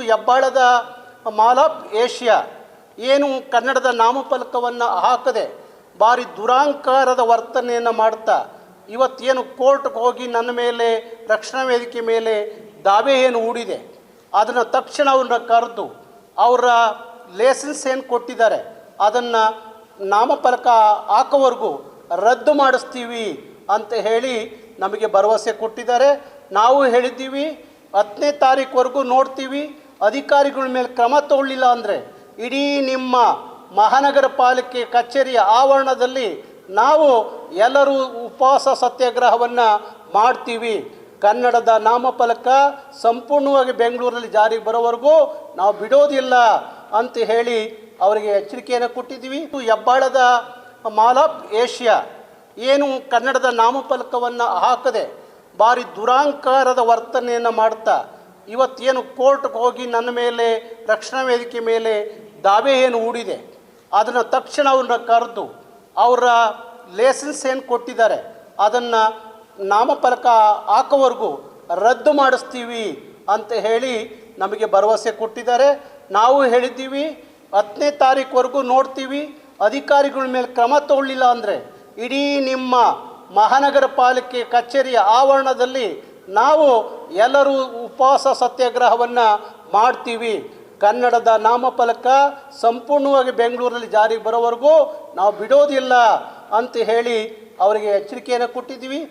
ಹೆಬ್ಬಾಳದ mall of Asia. ಏನು ಕನ್ನಡದ ನಾಮಫಲಕವನ್ನು ಹಾಕದೆ ಭಾರಿ ದುರಾಂಕಾರದ ವರ್ತನೆಯನ್ನು ಮಾಡ್ತಾ, ಇವತ್ತೇನು ಕೋರ್ಟ್ಗೆ ಹೋಗಿ ನನ್ನ ಮೇಲೆ, ರಕ್ಷಣಾ ವೇದಿಕೆ ಮೇಲೆ ದಾವೆ ಏನು ಹೂಡಿದೆ, ಅದನ್ನು ತಕ್ಷಣ ಅವ್ರನ್ನ ಕರೆದು ಅವರ ಲೈಸೆನ್ಸ್ ಏನು ಕೊಟ್ಟಿದ್ದಾರೆ, ಅದನ್ನು ನಾಮಫಲಕ ಹಾಕೋವರೆಗೂ ರದ್ದು ಮಾಡಿಸ್ತೀವಿ ಅಂತ ಹೇಳಿ ನಮಗೆ ಭರವಸೆ ಕೊಟ್ಟಿದ್ದಾರೆ. ನಾವು ಹೇಳಿದ್ದೀವಿ, ಹತ್ತನೇ ತಾರೀಕುವರೆಗೂ ನೋಡ್ತೀವಿ. ಅಧಿಕಾರಿಗಳ ಮೇಲೆ ಕ್ರಮ ತಗೊಳ್ಳಿಲ್ಲ ಅಂದರೆ ಇಡೀ ನಿಮ್ಮ ಮಹಾನಗರ ಪಾಲಿಕೆ ಕಚೇರಿಯ ಆವರಣದಲ್ಲಿ ನಾವು ಎಲ್ಲರೂ ಉಪವಾಸ ಸತ್ಯಾಗ್ರಹವನ್ನು ಮಾಡ್ತೀವಿ. ಕನ್ನಡದ ನಾಮಫಲಕ ಸಂಪೂರ್ಣವಾಗಿ ಬೆಂಗಳೂರಲ್ಲಿ ಜಾರಿಗೆ ಬರೋವರೆಗೂ ನಾವು ಬಿಡೋದಿಲ್ಲ ಅಂತ ಹೇಳಿ ಅವರಿಗೆ ಎಚ್ಚರಿಕೆಯನ್ನು ಕೊಟ್ಟಿದ್ದೀವಿ. ಹೆಬ್ಬಾಳದ ಮಾಲ್ ಆಫ್ ಏಷ್ಯಾ. ಏನು ಕನ್ನಡದ ನಾಮಫಲಕವನ್ನು ಹಾಕದೆ ಭಾರಿ ದುರಾಂಕಾರದ ವರ್ತನೆಯನ್ನು ಮಾಡ್ತಾ ಇವತ್ತೇನು ಕೋರ್ಟ್ಗೆ ಹೋಗಿ ನನ್ನ ಮೇಲೆ, ರಕ್ಷಣಾ ವೇದಿಕೆ ಮೇಲೆ ದಾವೆ ಏನು ಹೂಡಿದೆ, ಅದನ್ನು ತಕ್ಷಣ ಅವ್ರನ್ನ ಕರೆದು ಅವರ ಲೈಸೆನ್ಸ್ ಏನು ಕೊಟ್ಟಿದ್ದಾರೆ, ಅದನ್ನು ನಾಮಫಲಕ ಹಾಕೋವರೆಗೂ ರದ್ದು ಮಾಡಿಸ್ತೀವಿ ಅಂತ ಹೇಳಿ ನಮಗೆ ಭರವಸೆ ಕೊಟ್ಟಿದ್ದಾರೆ. ನಾವು ಹೇಳಿದ್ದೀವಿ, ಹತ್ತನೇ ತಾರೀಕುವರೆಗೂ ನೋಡ್ತೀವಿ, ಅಧಿಕಾರಿಗಳ ಮೇಲೆ ಕ್ರಮ ತಗೊಳ್ಳಿಲ್ಲ ಅಂದರೆ ಇಡೀ ನಿಮ್ಮ ಮಹಾನಗರ ಪಾಲಿಕೆ ಕಚೇರಿಯ ಆವರಣದಲ್ಲಿ ನಾವು ಎಲ್ಲರೂ ಉಪವಾಸ ಸತ್ಯಾಗ್ರಹವನ್ನು ಮಾಡ್ತೀವಿ. ಕನ್ನಡದ ನಾಮಫಲಕ ಸಂಪೂರ್ಣವಾಗಿ ಬೆಂಗಳೂರಲ್ಲಿ ಜಾರಿಗೆ ಬರೋವರೆಗೂ ನಾವು ಬಿಡೋದಿಲ್ಲ ಅಂತ ಹೇಳಿ ಅವರಿಗೆ ಎಚ್ಚರಿಕೆಯನ್ನು ಕೊಟ್ಟಿದ್ದೀವಿ.